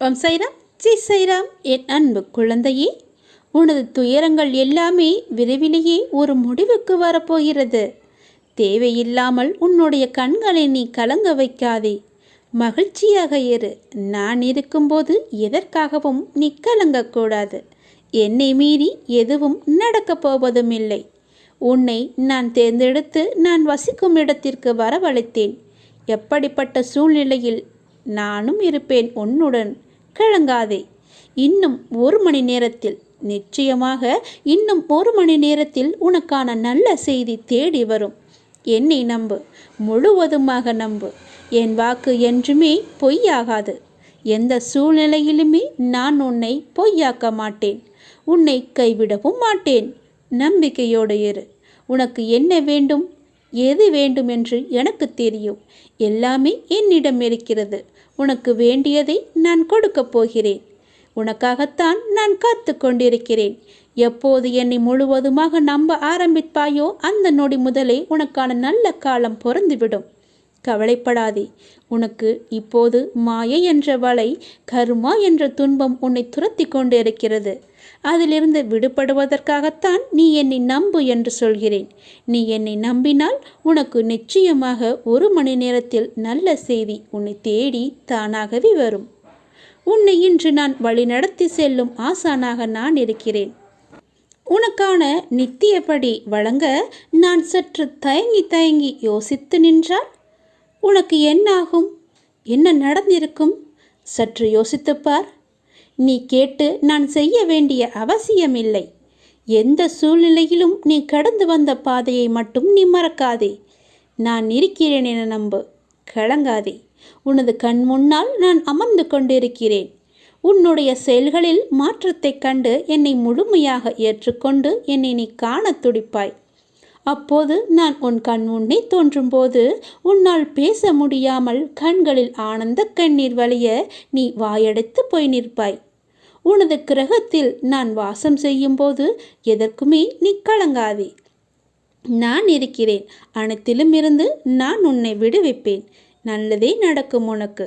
ஓம் சைராம் ஜி சைராம் என் அன்பு குழந்தையே உனது துயரங்கள் எல்லாமே விரைவிலேயே ஒரு முடிவுக்கு வரப்போகிறது. தேவையில்லாமல் உன்னுடைய கண்களை நீ கலங்க வைக்காதே. மகிழ்ச்சியாக இரு. நான் இருக்கும்போது எதற்காகவும் நீ கலங்கக்கூடாது. என்னை மீறி எதுவும் நடக்கப் போவதும் இல்லை உன்னை நான் தேர்ந்தெடுத்து நான் வசிக்கும் இடத்திற்கு வரவழைத்தேன். எப்படிப்பட்ட சூழ்நிலையில் நானும் இருப்பேன் உன்னுடன். கிழங்காதே இன்னும் ஒரு மணி நேரத்தில். நிச்சயமாக இன்னும் ஒரு மணி நேரத்தில் உனக்கான நல்ல செய்தி தேடி வரும். என்னை நம்பு. முழுவதுமாக நம்பு. என் வாக்கு என்றுமே பொய்யாகாது. எந்த சூழ்நிலையிலுமே நான் உன்னை பொய்யாக்க மாட்டேன். உன்னை கைவிடவும் மாட்டேன். நம்பிக்கையோடு இரு. உனக்கு என்ன வேண்டும்? எது வேண்டுமென்று எனக்கு தெரியும். எல்லாமே என்னிடம் இருக்கிறது. உனக்கு வேண்டியதை நான் கொடுக்கப் போகிறேன். உனக்காகத்தான் நான் காத்து கொண்டிருக்கிறேன். எப்போது என்னை முழுவதுமாக நம்ப ஆரம்பிப்பாயோ அந்த நொடி முதலே உனக்கான நல்ல காலம் பொருந்துவிடும் கவலைப்படாதே. உனக்கு இப்போது மாயை என்ற வலை கருமா என்ற துன்பம் உன்னை துரத்தி கொண்டு இருக்கிறது அதிலிருந்து விடுபடுவதற்காகத்தான் நீ என்னை நம்பு என்று சொல்கிறேன். நீ என்னை நம்பினால் உனக்கு நிச்சயமாக ஒரு மணி நேரத்தில் நல்ல செய்தி உன்னை தேடி தானாகவே வரும். உன்னை இன்று நான் வழிநடத்தி செல்லும் ஆசானாக நான் இருக்கிறேன். உனக்கான நித்தியப்படி வழங்க நான் சற்று தயங்கி தயங்கி யோசித்து நின்றால் உனக்கு என்னாகும்? என்ன நடந்திருக்கும்? சற்று யோசித்துப்பார். நீ கேட்டு நான் செய்ய வேண்டிய அவசியமில்லை. எந்த சூழ்நிலையிலும் நீ கடந்து வந்த பாதையை மட்டும் நீ மறக்காதே. நான் இருக்கிறேன் என நம்பு. கலங்காதே. உனது கண் முன்னால் நான் அமர்ந்து கொண்டிருக்கிறேன். உன்னுடைய செயல்களில் மாற்றத்தைக் கண்டு என்னை முழுமையாக ஏற்றுக்கொண்டு என்னை நீ காணத் துடிப்பாய். அப்போது நான் உன் கண் முன்னே தோன்றும்போது உன்னால் பேச முடியாமல் கண்களில் ஆனந்த கண்ணீர் வழிய நீ வாயடைத்து போய் நிற்பாய். உனது கிரகத்தில் நான் வாசம் செய்யும்போது எதற்குமே நீ கலங்காதே. நான் இருக்கிறேன். அனைத்திலும் இருந்து நான் உன்னை விடுவிப்பேன். நல்லதே நடக்கும் உனக்கு.